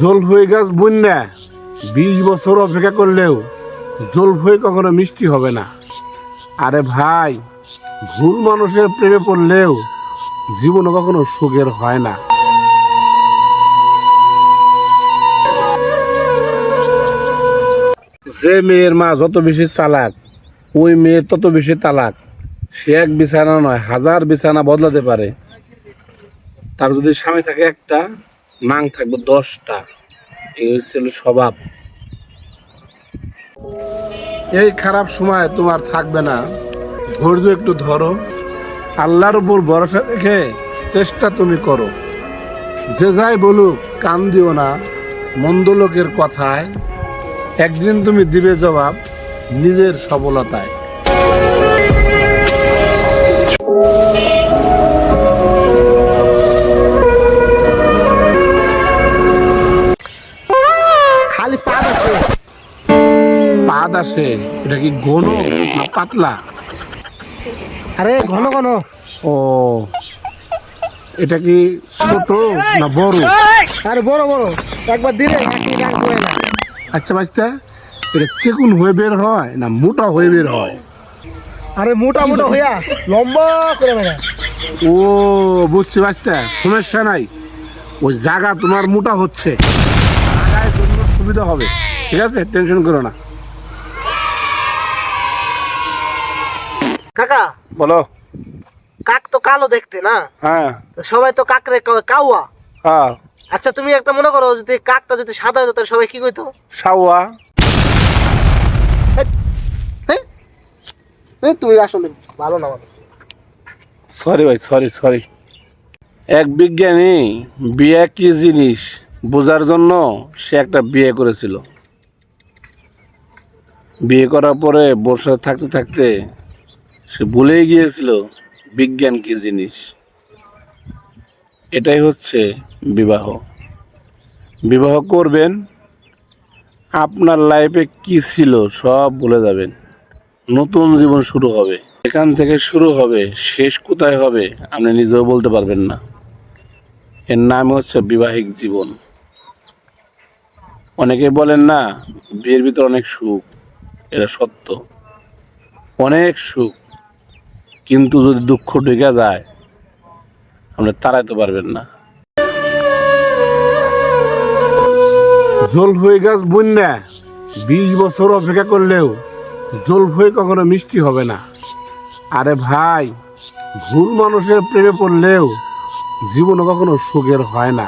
জলফই গাছ বন্যা বিশ বছর অপেক্ষা করলেও জলফই কখনো মিষ্টি হবে না। আরে ভাই, ভুল মানুষের প্রেমে পড়লেও জীবনে কখনো সুখের হয় না। যে মেয়ের মা যত বেশি চালাক, ওই মেয়ের তত বেশি তালাক। সে এক বিছানা নয়, হাজার বিছানা বদলাতে পারে। তার যদি স্বামী থাকে একটা নাং থাকবে দশটা। এই হচ্ছিল স্বভাব। এই খারাপ সময় তোমার থাকবে না। ধৈর্য একটু ধরো। আল্লাহর উপর ভরসা রেখে চেষ্টা তুমি করো। যে যাই বলুক, কান দিও না। মন্দ লোকের কথায়। একদিন তুমি দিবে জবাব নিজের সফলতায়। খালি পা আছে। পাদ আসে এটা কি ঘন না পাতলা? আরে ঘন ঘন। ও এটা কি ছোট না বড়? আরে বড় বড়। একবার দিলে আচ্ছা বাচ্চা এটা চেকুন হয়ে বের হয় না মোটা হয়ে বের হয়? আরে মোটা মোটা হইয়া লম্বা করে বেড়া ও বুঝছি বাচ্চা সমস্যা নাই। ওই জায়গা তোমার মোটা হচ্ছে। সুবিধা হবে। ঠিক আছে? টেনশন করো না। কাকা বলো। কাক তো কালো দেখতে না? হ্যাঁ। সবাই তো কাকরে কাওয়া হ্যাঁ। আচ্ছা তুমি একটা মনে করো যদি কাকটা যদি সাদা হতো তাহলে সবাই কি কইতো? সাওয়া তুমি আসলে ভালো না ভালো। সরি ভাই সরি সরি এক বিজ্ঞানী বিয়ে কি জিনিস? বোঝার জন্য সে একটা বিয়ে করেছিল। বিয়ে করার পরে বসে থাকতে থাকতে সে ভুলেই গিয়েছিল বিজ্ঞান কি জিনিস। এটাই হচ্ছে বিবাহ। বিবাহ করবেন, আপনার লাইফে কি ছিল সব ভুলে যাবেন। নতুন জীবন শুরু হবে। এখান থেকে শুরু হবে, শেষ কোথায় হবে আপনি নিজেও বলতে পারবেন না। এর নাম হচ্ছে বিবাহিক জীবন। অনেকে বলেন, না, বিয়ের ভিতরে অনেক সুখ, এটা সত্য। অনেক সুখ, কিন্তু যদি দুঃখ ঢুকে যায়, আপনি তাড়াইতে পারবেন না। জলফই গাছ বন্যা, বিশ বছর অপেক্ষা করলেও জলফই কখনো মিষ্টি হবে না। আরে ভাই, ভুল মানুষের প্রেমে পড়লেও জীবনে কখনো সুখের হয় না।